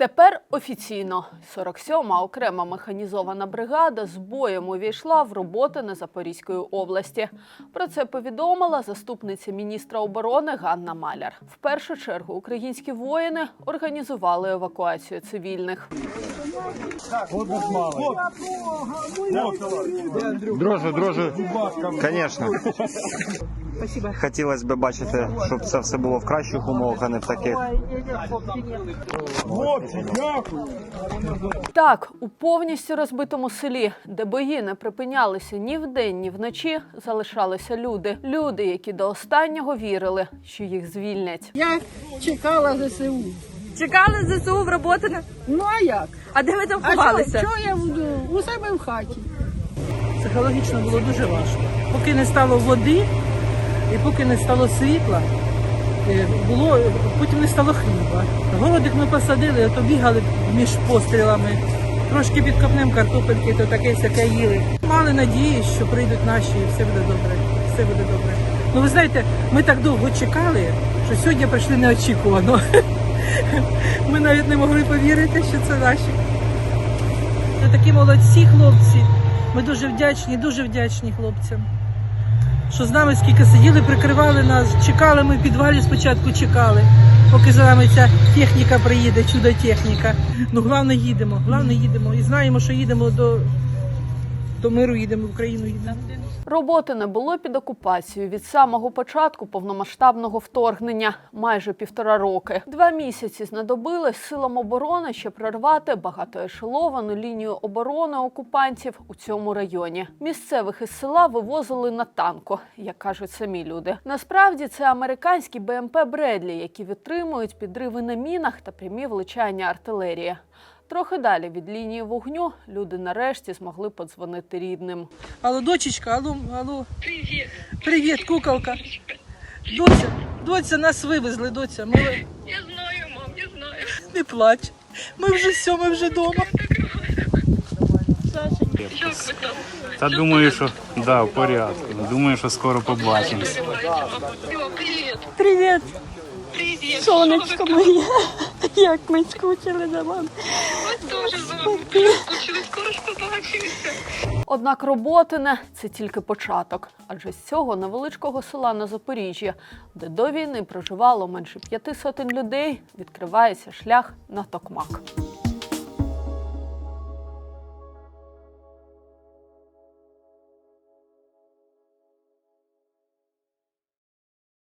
Тепер офіційно 47-ма окрема механізована бригада з боєм увійшла в роботи на Запорізької області. Про це повідомила заступниця міністра оборони Ганна Маляр. В першу чергу українські воїни організували евакуацію цивільних. Дрожжу, дрожжу, звісно. Хотілося б бачити, щоб це все було в кращих умовах, а не в таких. Так, у повністю розбитому селі, де бої не припинялися ні вдень, ні вночі, залишалися люди. Люди, які до останнього вірили, що їх звільнять. Я чекала ЗСУ. Чекали ЗСУ в роботи. Ну а як? А де ви там А ховалися? що, що я буду? У себе в хаті. Психологічно було дуже важко. Поки не стало води і поки не стало світла, було, потім не стало хліба. Городик ми посадили, то бігали між пострілами. Трошки під копнем картопельки, то таке сяке їли. Мали надії, що прийдуть наші і все буде добре. Все буде добре. Ну ви знаєте, ми так довго чекали, що сьогодні прийшли неочікувано. Ми навіть не могли повірити, що це наші. Це такі молодці хлопці. Ми дуже вдячні, дуже вдячні хлопцям. Що з нами скільки сиділи, прикривали нас, чекали ми в підвалі, спочатку чекали, поки за нами ця техніка приїде, чудо техніка. Ну, головне їдемо, головне їдемо. І знаємо, що їдемо до, до миру, їдемо в Україну їдемо. Роботи не було під окупацією від самого початку повномасштабного вторгнення майже півтора роки. Два місяці знадобилось силам оборони, щоб прорвати багатоешеловану лінію оборони окупантів у цьому районі. Місцевих із села вивозили на танку, як кажуть самі люди. Насправді це американські БМП Бредлі, які витримують підриви на мінах та прямі влучання артилерії. Трохи далі від лінії вогню люди нарешті змогли подзвонити рідним. Алло, дочечка, алло, алло. Привіт. Привіт, куколка. Доця, доця, нас вивезли, доця. Ми... Я знаю, мам, я знаю. Не плач. Ми вже все, ми вже вдома. Та думаю, що да, в порядку. Думаю, що скоро побачимось. Привіт. Привіт, Привіт. сонечко моє. Як ми скучили за вами. Ми теж з вами скучили, скоро побачимося. Однак роботине це тільки початок, адже з цього невеличкого села на Запоріжжі, де до війни проживало менше п'яти сотень людей, відкривається шлях на Токмак.